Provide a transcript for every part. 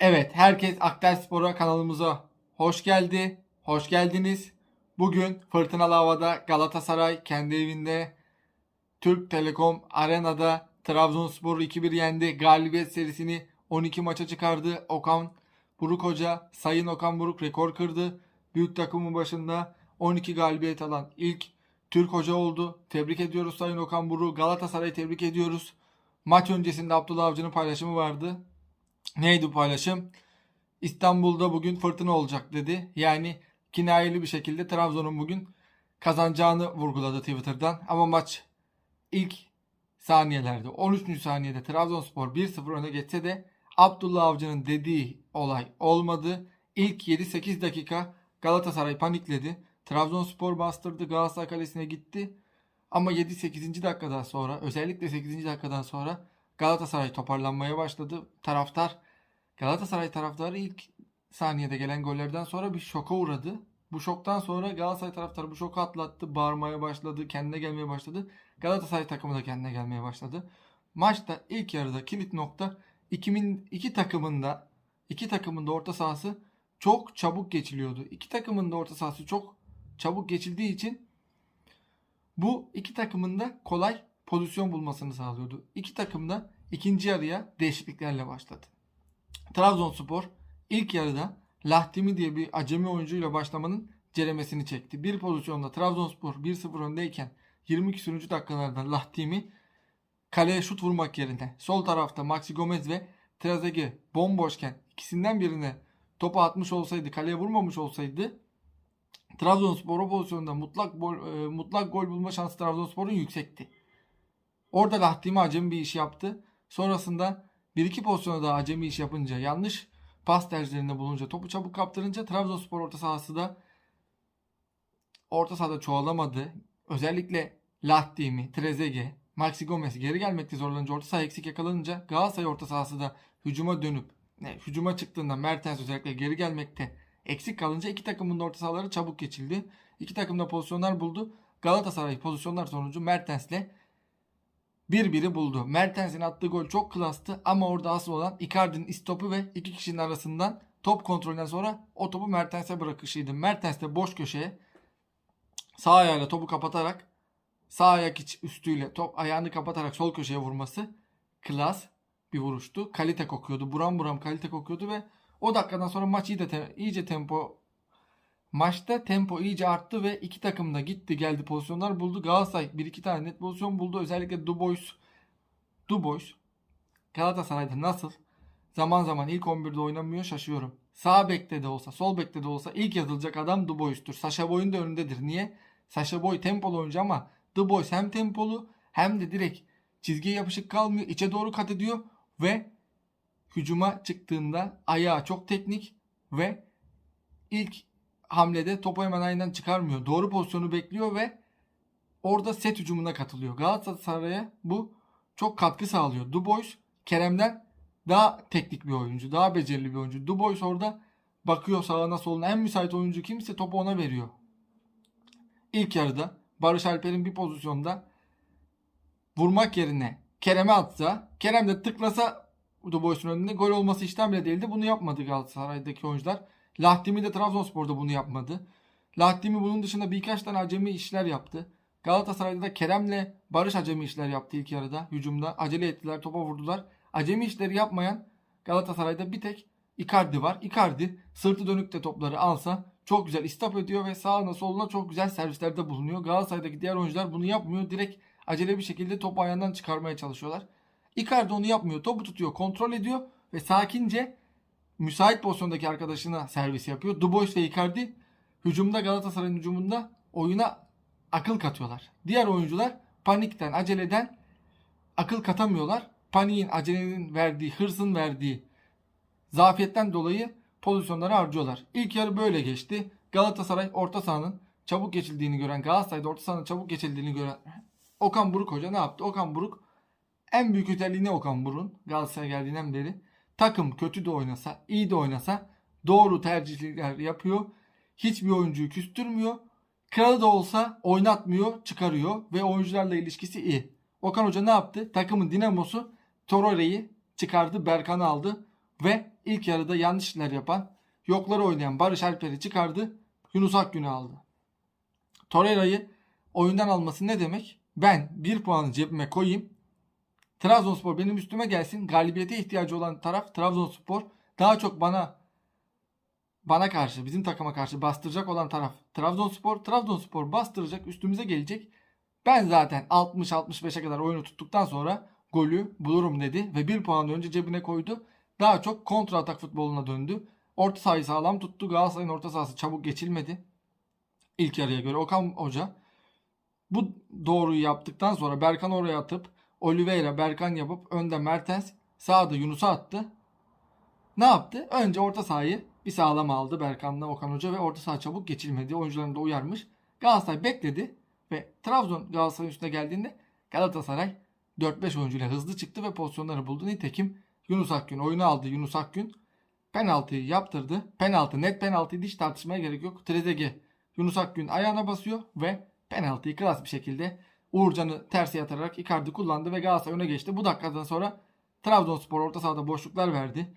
Evet, herkes Aktel Spor'a kanalımıza hoş geldi. Hoş geldiniz. Bugün fırtınalı havada Galatasaray kendi evinde Türk Telekom Arena'da Trabzonspor'u 2-1 yendi. Galibiyet serisini 12 maça çıkardı. Okan Buruk Hoca, Sayın Okan Buruk rekor kırdı. Büyük takımın başında 12 galibiyet alan ilk Türk hoca oldu. Tebrik ediyoruz Sayın Okan Buruk. Galatasaray'ı tebrik ediyoruz. Maç öncesinde Abdullah Avcı'nın paylaşımı vardı. Neydi paylaşım? İstanbul'da bugün fırtına olacak dedi. Yani kinayeli bir şekilde Trabzon'un bugün kazanacağını vurguladı Twitter'dan. Ama maç ilk saniyelerde 13. saniyede Trabzonspor 1-0 öne geçse de Abdullah Avcı'nın dediği olay olmadı. İlk 7-8 dakika Galatasaray panikledi. Trabzonspor bastırdı Galatasaray kalesine gitti. Ama 7-8. dakikadan sonra özellikle 8. dakikadan sonra Galatasaray toparlanmaya başladı. Taraftar Galatasaray taraftarı ilk saniyede gelen gollerden sonra bir şoka uğradı. Bu şoktan sonra Galatasaray taraftarı bu şoku atlattı. Bağırmaya başladı. Kendine gelmeye başladı. Galatasaray takımı da kendine gelmeye başladı. Maçta ilk yarıda kilit nokta 2000 iki takımında iki takımın da orta sahası çok çabuk geçiliyordu. İki takımın da orta sahası çok çabuk geçildiği için bu iki takımın da kolay pozisyon bulmasını sağlıyordu. İki takım da ikinci yarıya değişikliklerle başladı. Trabzonspor ilk yarıda Lahtimi diye bir acemi oyuncuyla başlamanın ceremesini çekti. Bir pozisyonda Trabzonspor 1-0 öndeyken 22 sürücü dakikalarda Lahtimi kaleye şut vurmak yerine sol tarafta Maxi Gomez ve Trezeguet bomboşken ikisinden birine topu atmış olsaydı, kaleye vurmamış olsaydı Trabzonspor o pozisyonda mutlak gol, e, mutlak gol bulma şansı Trabzonspor'un yüksekti. Orada Lahtimi acemi bir iş yaptı. Sonrasında bir iki pozisyona daha acemi iş yapınca yanlış pas tercihlerinde bulunca topu çabuk kaptırınca Trabzonspor orta sahası da orta sahada çoğalamadı. Özellikle Lahtimi, Trezeguet, Maxi Gomez geri gelmekte zorlanınca orta saha eksik yakalanınca Galatasaray orta sahası da hücuma dönüp ne, hücuma çıktığında Mertens özellikle geri gelmekte eksik kalınca iki takımın da orta sahaları çabuk geçildi. İki takım da pozisyonlar buldu. Galatasaray pozisyonlar sonucu Mertens'le bir biri buldu. Mertens'in attığı gol çok klastı ama orada asıl olan Icardi'nin istopu ve iki kişinin arasından top kontrolünden sonra o topu Mertens'e bırakışıydı. Mertens de boş köşeye sağ ayağıyla topu kapatarak sağ ayak iç üstüyle top ayağını kapatarak sol köşeye vurması klas bir vuruştu. Kalite kokuyordu. Buram buram kalite kokuyordu ve o dakikadan sonra maç iyice, te- iyice tempo Maçta tempo iyice arttı ve iki takım da gitti geldi pozisyonlar buldu. Galatasaray bir iki tane net pozisyon buldu. Özellikle Dubois Dubois Galatasaray'da nasıl zaman zaman ilk 11'de oynamıyor şaşıyorum. Sağ bekte de olsa sol bekte de olsa ilk yazılacak adam Dubois'tur. Saşa Boy'un da önündedir. Niye? Saşa Boy tempolu oyuncu ama Dubois hem tempolu hem de direkt çizgiye yapışık kalmıyor. içe doğru kat ediyor ve hücuma çıktığında ayağı çok teknik ve ilk hamlede topu hemen ayından çıkarmıyor. Doğru pozisyonu bekliyor ve orada set hücumuna katılıyor. Galatasaray'a bu çok katkı sağlıyor. Dubois Kerem'den daha teknik bir oyuncu, daha becerili bir oyuncu. Dubois orada bakıyor sağına soluna en müsait oyuncu kimse topu ona veriyor. İlk yarıda Barış Alper'in bir pozisyonda vurmak yerine Kerem'e atsa, Kerem de tıklasa Dubois'un önünde gol olması işten bile değildi. Bunu yapmadı Galatasaray'daki oyuncular. Lahtimi de Trabzonspor'da bunu yapmadı. Lahtimi bunun dışında birkaç tane acemi işler yaptı. Galatasaray'da da Kerem'le Barış acemi işler yaptı ilk yarıda. Hücumda acele ettiler, topa vurdular. Acemi işleri yapmayan Galatasaray'da bir tek Icardi var. Icardi sırtı dönük de topları alsa çok güzel istop ediyor ve sağına soluna çok güzel servislerde bulunuyor. Galatasaray'daki diğer oyuncular bunu yapmıyor. Direkt acele bir şekilde topu ayağından çıkarmaya çalışıyorlar. Icardi onu yapmıyor. Topu tutuyor, kontrol ediyor ve sakince müsait pozisyondaki arkadaşına servis yapıyor. Dubois ve Icardi hücumda Galatasaray'ın hücumunda oyuna akıl katıyorlar. Diğer oyuncular panikten, aceleden akıl katamıyorlar. Paniğin, acelenin verdiği, hırsın verdiği zafiyetten dolayı pozisyonları harcıyorlar. İlk yarı böyle geçti. Galatasaray orta sahanın çabuk geçildiğini gören, Galatasaray'da orta sahanın çabuk geçildiğini gören Okan Buruk Hoca ne yaptı? Okan Buruk en büyük özelliği ne Okan Buruk'un Galatasaray geldiğinden beri? Takım kötü de oynasa, iyi de oynasa doğru tercihler yapıyor. Hiçbir oyuncuyu küstürmüyor. Kralı da olsa oynatmıyor, çıkarıyor ve oyuncularla ilişkisi iyi. Okan Hoca ne yaptı? Takımın dinamosu Torreira'yı çıkardı, Berkan'ı aldı Ve ilk yarıda yanlış işler yapan, yokları oynayan Barış Alper'i çıkardı. Yunus Akgün'ü aldı. Torreira'yı oyundan alması ne demek? Ben bir puanı cebime koyayım. Trabzonspor benim üstüme gelsin. Galibiyete ihtiyacı olan taraf Trabzonspor. Daha çok bana bana karşı, bizim takıma karşı bastıracak olan taraf Trabzonspor. Trabzonspor bastıracak, üstümüze gelecek. Ben zaten 60-65'e kadar oyunu tuttuktan sonra golü bulurum dedi ve bir puan önce cebine koydu. Daha çok kontra atak futboluna döndü. Orta sahayı sağlam tuttu. Galatasaray'ın orta sahası çabuk geçilmedi. İlk yarıya göre Okan Hoca bu doğruyu yaptıktan sonra Berkan oraya atıp Oliveira Berkan yapıp önde Mertens sağda Yunus'a attı. Ne yaptı? Önce orta sahayı bir sağlam aldı Berkan'la Okan Hoca ve orta saha çabuk geçilmedi. Oyuncularını da uyarmış. Galatasaray bekledi ve Trabzon Galatasaray'ın üstüne geldiğinde Galatasaray 4-5 oyuncuyla hızlı çıktı ve pozisyonları buldu. Nitekim Yunus Akgün oyunu aldı. Yunus Akgün penaltıyı yaptırdı. Penaltı net penaltıydı hiç tartışmaya gerek yok. Trezeguet Yunus Akgün ayağına basıyor ve penaltıyı klas bir şekilde Uğurcan'ı terse yatarak Icardi kullandı ve Galatasaray öne geçti. Bu dakikadan sonra Trabzonspor orta sahada boşluklar verdi.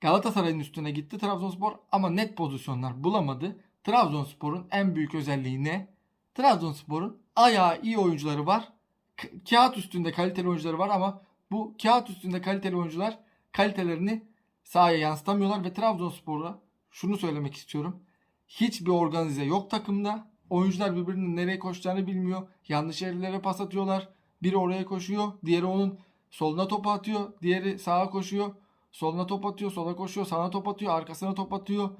Galatasaray'ın üstüne gitti Trabzonspor ama net pozisyonlar bulamadı. Trabzonspor'un en büyük özelliği ne? Trabzonspor'un ayağı iyi oyuncuları var. K- kağıt üstünde kaliteli oyuncuları var ama bu kağıt üstünde kaliteli oyuncular kalitelerini sahaya yansıtamıyorlar ve Trabzonspor'a şunu söylemek istiyorum. Hiçbir organize yok takımda. Oyuncular birbirinin nereye koşacağını bilmiyor. Yanlış yerlere pas atıyorlar. Biri oraya koşuyor. Diğeri onun soluna top atıyor. Diğeri sağa koşuyor. Soluna top atıyor. Sola koşuyor. Sağına top atıyor. Arkasına top atıyor.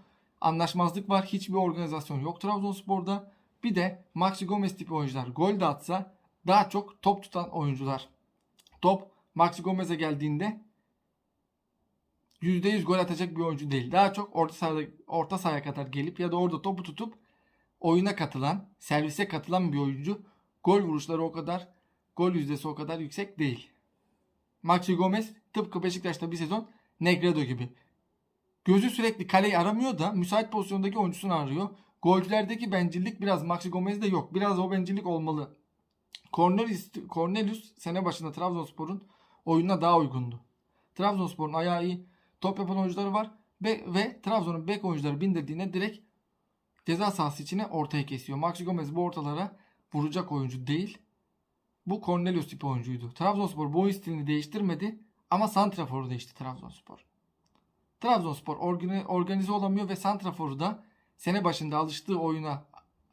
Anlaşmazlık var. Hiçbir organizasyon yok Trabzonspor'da. Bir de Maxi Gomez tipi oyuncular gol de atsa daha çok top tutan oyuncular. Top Maxi Gomez'e geldiğinde %100 gol atacak bir oyuncu değil. Daha çok orta sahada orta sahaya kadar gelip ya da orada topu tutup oyuna katılan, servise katılan bir oyuncu. Gol vuruşları o kadar, gol yüzdesi o kadar yüksek değil. Maxi Gomez tıpkı Beşiktaş'ta bir sezon Negredo gibi. Gözü sürekli kaleyi aramıyor da müsait pozisyondaki oyuncusunu arıyor. Golcülerdeki bencillik biraz Maxi Gomez'de yok. Biraz o bencillik olmalı. Cornelius, Cornelius sene başında Trabzonspor'un oyununa daha uygundu. Trabzonspor'un ayağı iyi, top yapan oyuncuları var ve, ve Trabzon'un bek oyuncuları bindirdiğine direkt ceza sahası içine ortaya kesiyor. Maxi Gomez bu ortalara vuracak oyuncu değil. Bu Cornelius tipi oyuncuydu. Trabzonspor bu oyun stilini değiştirmedi ama santraforu değişti Trabzonspor. Trabzonspor organize, olamıyor ve santraforu da sene başında alıştığı oyuna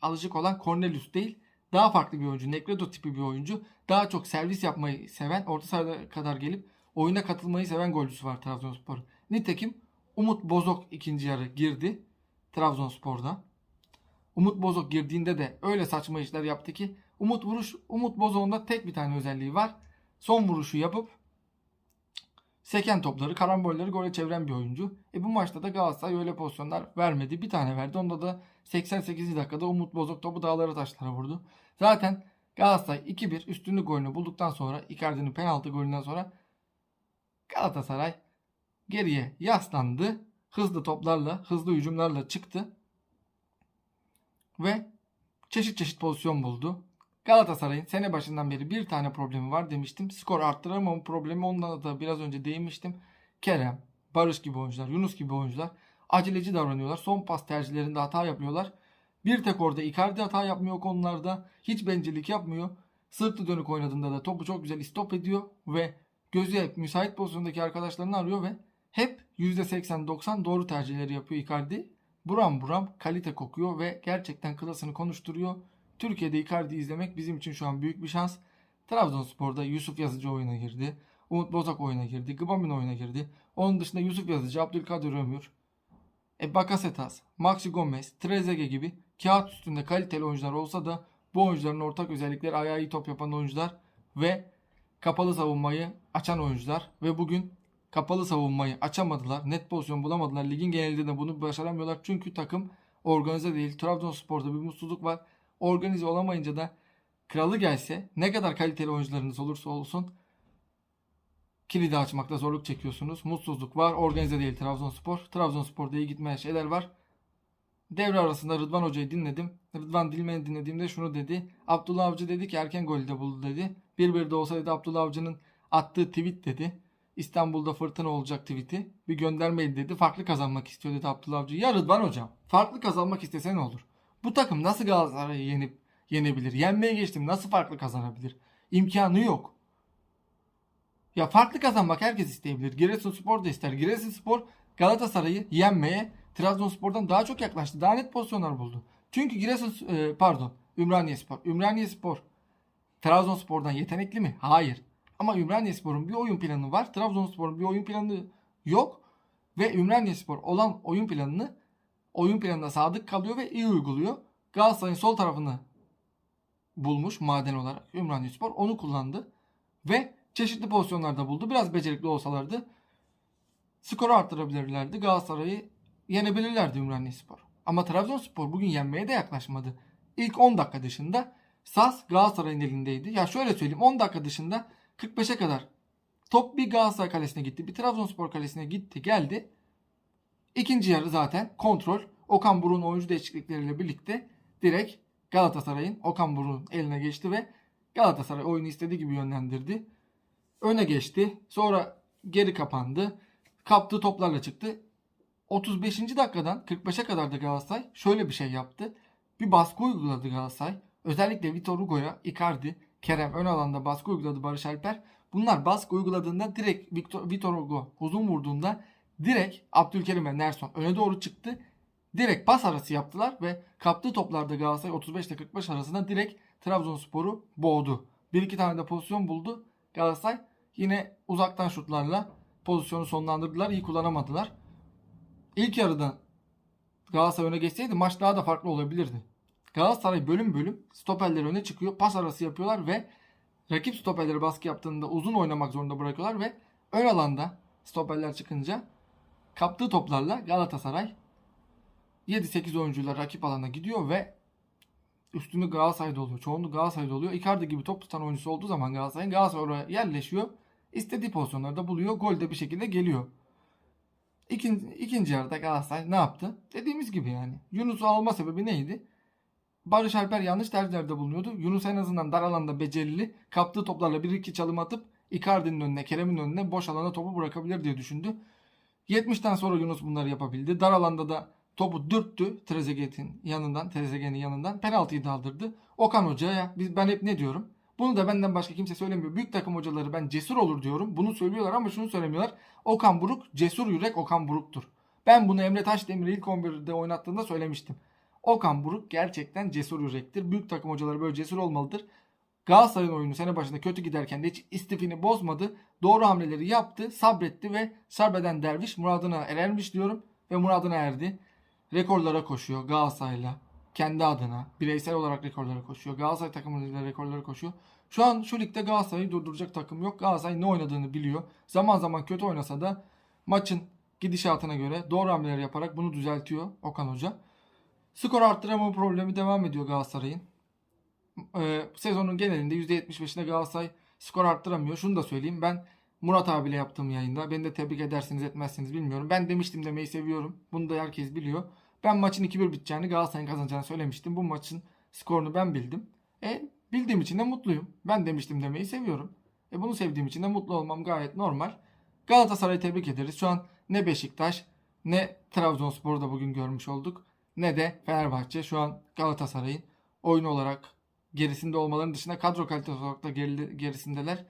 alışık olan Cornelius değil. Daha farklı bir oyuncu. Negredo tipi bir oyuncu. Daha çok servis yapmayı seven, orta sahaya kadar gelip oyuna katılmayı seven golcüsü var Trabzonspor'un. Nitekim Umut Bozok ikinci yarı girdi Trabzonspor'da. Umut Bozok girdiğinde de öyle saçma işler yaptı ki Umut vuruş Umut Bozok'un da tek bir tane özelliği var. Son vuruşu yapıp seken topları, karambolleri gole çeviren bir oyuncu. E bu maçta da Galatasaray öyle pozisyonlar vermedi. Bir tane verdi. Onda da 88. dakikada Umut Bozok topu dağlara taşlara vurdu. Zaten Galatasaray 2-1 üstünlük golünü bulduktan sonra Icardi'nin penaltı golünden sonra Galatasaray geriye yaslandı. Hızlı toplarla, hızlı hücumlarla çıktı. Ve çeşit çeşit pozisyon buldu. Galatasaray'ın sene başından beri bir tane problemi var demiştim. Skor arttıramama problemi ondan da biraz önce değinmiştim. Kerem, Barış gibi oyuncular, Yunus gibi oyuncular aceleci davranıyorlar. Son pas tercihlerinde hata yapıyorlar. Bir tek orada Icardi hata yapmıyor konularda. Hiç bencillik yapmıyor. Sırtı dönük oynadığında da topu çok güzel istop ediyor ve gözü hep müsait pozisyondaki arkadaşlarını arıyor ve hep %80-90 doğru tercihleri yapıyor Icardi. Buram buram kalite kokuyor ve gerçekten klasını konuşturuyor. Türkiye'de Icardi izlemek bizim için şu an büyük bir şans. Trabzonspor'da Yusuf Yazıcı oyuna girdi. Umut Bozak oyuna girdi. Gıbamin oyuna girdi. Onun dışında Yusuf Yazıcı, Abdülkadir Ömür, e, Bakasetas, Maxi Gomez, Trezeguet gibi kağıt üstünde kaliteli oyuncular olsa da bu oyuncuların ortak özellikleri ayağı iyi top yapan oyuncular ve kapalı savunmayı açan oyuncular ve bugün kapalı savunmayı açamadılar. Net pozisyon bulamadılar. Ligin genelinde de bunu başaramıyorlar. Çünkü takım organize değil. Trabzonspor'da bir mutsuzluk var. Organize olamayınca da kralı gelse ne kadar kaliteli oyuncularınız olursa olsun kilidi açmakta zorluk çekiyorsunuz. Mutsuzluk var. Organize değil Trabzonspor. Trabzonspor'da iyi gitmeyen şeyler var. Devre arasında Rıdvan Hoca'yı dinledim. Rıdvan Dilmen'i dinlediğimde şunu dedi. Abdullah Avcı dedi ki erken golü de buldu dedi. 1-1 de olsa dedi Abdullah Avcı'nın attığı tweet dedi. İstanbul'da fırtına olacak tweet'i. Bir göndermeydi dedi. Farklı kazanmak istiyor dedi Abdullah Avcı. Ya Rıdvan hocam farklı kazanmak istese ne olur? Bu takım nasıl Galatasaray'ı yenip yenebilir? Yenmeye geçtim nasıl farklı kazanabilir? İmkanı yok. Ya farklı kazanmak herkes isteyebilir. Giresunspor da ister. Giresunspor Galatasaray'ı yenmeye Trabzonspor'dan daha çok yaklaştı. Daha net pozisyonlar buldu. Çünkü Giresun e, pardon Ümraniyespor. Ümraniyespor Trabzonspor'dan yetenekli mi? Hayır. Ama Ümraniyespor'un bir oyun planı var. Trabzonspor'un bir oyun planı yok. Ve Ümraniyespor olan oyun planını oyun planına sadık kalıyor ve iyi uyguluyor. Galatasaray'ın sol tarafını bulmuş maden olarak Ümraniyespor onu kullandı ve çeşitli pozisyonlarda buldu. Biraz becerikli olsalardı skoru arttırabilirlerdi. Galatasaray'ı yenebilirlerdi Ümraniyespor. Ama Trabzonspor bugün yenmeye de yaklaşmadı. İlk 10 dakika dışında Sas Galatasaray'ın elindeydi. Ya şöyle söyleyeyim 10 dakika dışında 45'e kadar top bir Galatasaray kalesine gitti. Bir Trabzonspor kalesine gitti geldi. İkinci yarı zaten kontrol. Okan Buruk'un oyuncu değişiklikleriyle birlikte direkt Galatasaray'ın Okan Buruk'un eline geçti ve Galatasaray oyunu istediği gibi yönlendirdi. Öne geçti. Sonra geri kapandı. Kaptığı toplarla çıktı. 35. dakikadan 45'e kadar da Galatasaray şöyle bir şey yaptı. Bir baskı uyguladı Galatasaray. Özellikle Vitor Hugo'ya Icardi, Kerem ön alanda baskı uyguladı Barış Alper. Bunlar baskı uyguladığında direkt Victor, Vitor Hugo uzun vurduğunda direkt Abdülkerim ve Nerson öne doğru çıktı. Direkt pas arası yaptılar ve kaptığı toplarda Galatasaray 35 ile 45 arasında direkt Trabzonspor'u boğdu. Bir iki tane de pozisyon buldu. Galatasaray yine uzaktan şutlarla pozisyonu sonlandırdılar. İyi kullanamadılar. İlk yarıda Galatasaray öne geçseydi maç daha da farklı olabilirdi. Galatasaray bölüm bölüm stoperleri öne çıkıyor. Pas arası yapıyorlar ve rakip stoperleri baskı yaptığında uzun oynamak zorunda bırakıyorlar ve ön alanda stoperler çıkınca kaptığı toplarla Galatasaray 7-8 oyuncuyla rakip alana gidiyor ve üstünü Galatasaray'da oluyor. Çoğunluğu Galatasaray'da oluyor. Icardi gibi top tutan oyuncusu olduğu zaman Galatasaray'ın Galatasaray oraya yerleşiyor. İstediği pozisyonlarda buluyor. Gol de bir şekilde geliyor. İkinci, ikinci yarıda Galatasaray ne yaptı? Dediğimiz gibi yani. Yunus'u alma sebebi neydi? Barış Alper yanlış tercihlerde bulunuyordu. Yunus en azından dar alanda becerili. Kaptığı toplarla bir iki çalım atıp Icardi'nin önüne, Kerem'in önüne boş alana topu bırakabilir diye düşündü. 70'ten sonra Yunus bunları yapabildi. Dar alanda da topu dürttü Trezeguet'in yanından, Trezeguet'in yanından. Penaltıyı da. Okan Hoca'ya biz ben hep ne diyorum? Bunu da benden başka kimse söylemiyor. Büyük takım hocaları ben cesur olur diyorum. Bunu söylüyorlar ama şunu söylemiyorlar. Okan Buruk cesur yürek Okan Buruk'tur. Ben bunu Emre Taşdemir'i ilk 11'de oynattığında söylemiştim. Okan Buruk gerçekten cesur yürektir. Büyük takım hocaları böyle cesur olmalıdır. Galatasaray'ın oyunu sene başında kötü giderken de hiç istifini bozmadı. Doğru hamleleri yaptı, sabretti ve sabreden derviş muradına erermiş diyorum ve muradına erdi. Rekorlara koşuyor Galatasaray'la. Kendi adına bireysel olarak rekorlara koşuyor. Galatasaray takımıyla rekorlara koşuyor. Şu an şu ligde Galatasaray'ı durduracak takım yok. Galatasaray ne oynadığını biliyor. Zaman zaman kötü oynasa da maçın gidişatına göre doğru hamleler yaparak bunu düzeltiyor Okan Hoca. Skor arttıramama problemi devam ediyor Galatasaray'ın. Ee, sezonun genelinde %75'inde Galatasaray skor arttıramıyor. Şunu da söyleyeyim. Ben Murat abiyle yaptığım yayında. Beni de tebrik edersiniz etmezsiniz bilmiyorum. Ben demiştim demeyi seviyorum. Bunu da herkes biliyor. Ben maçın 2-1 biteceğini Galatasaray'ın kazanacağını söylemiştim. Bu maçın skorunu ben bildim. E bildiğim için de mutluyum. Ben demiştim demeyi seviyorum. E bunu sevdiğim için de mutlu olmam gayet normal. Galatasaray'ı tebrik ederiz. Şu an ne Beşiktaş ne Trabzonspor'u da bugün görmüş olduk. Ne de Fenerbahçe şu an Galatasaray'ın oyun olarak gerisinde olmaların dışında kadro kalitesi olarak da geri- gerisindeler.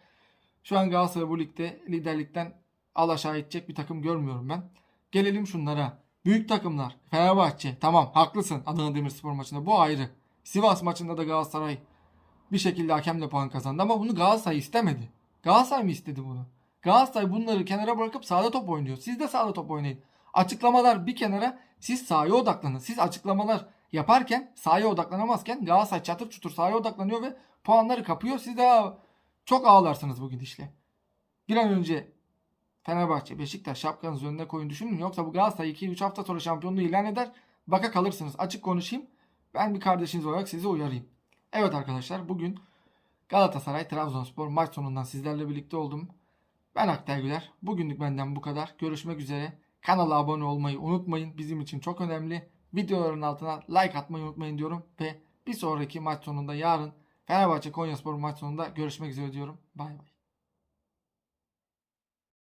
Şu an Galatasaray bu ligde liderlikten alaşağı edecek bir takım görmüyorum ben. Gelelim şunlara. Büyük takımlar. Fenerbahçe. Tamam haklısın Adana Demirspor maçında. Bu ayrı. Sivas maçında da Galatasaray bir şekilde hakemle puan kazandı. Ama bunu Galatasaray istemedi. Galatasaray mı istedi bunu? Galatasaray bunları kenara bırakıp sahada top oynuyor. Siz de sahada top oynayın. Açıklamalar bir kenara siz sahaya odaklanın. Siz açıklamalar yaparken sahaya odaklanamazken Galatasaray çatır çutur sahaya odaklanıyor ve puanları kapıyor. Siz daha çok ağlarsınız bu gidişle. Bir an önce Fenerbahçe, Beşiktaş şapkanızı önüne koyun düşünün. Yoksa bu Galatasaray 2-3 hafta sonra şampiyonluğu ilan eder. Baka kalırsınız. Açık konuşayım. Ben bir kardeşiniz olarak sizi uyarayım. Evet arkadaşlar bugün Galatasaray Trabzonspor maç sonundan sizlerle birlikte oldum. Ben Akter Güler. Bugünlük benden bu kadar. Görüşmek üzere. Kanala abone olmayı unutmayın. Bizim için çok önemli. Videoların altına like atmayı unutmayın diyorum. Ve bir sonraki maç sonunda yarın Fenerbahçe Konyaspor maç sonunda görüşmek üzere diyorum. Bay bay.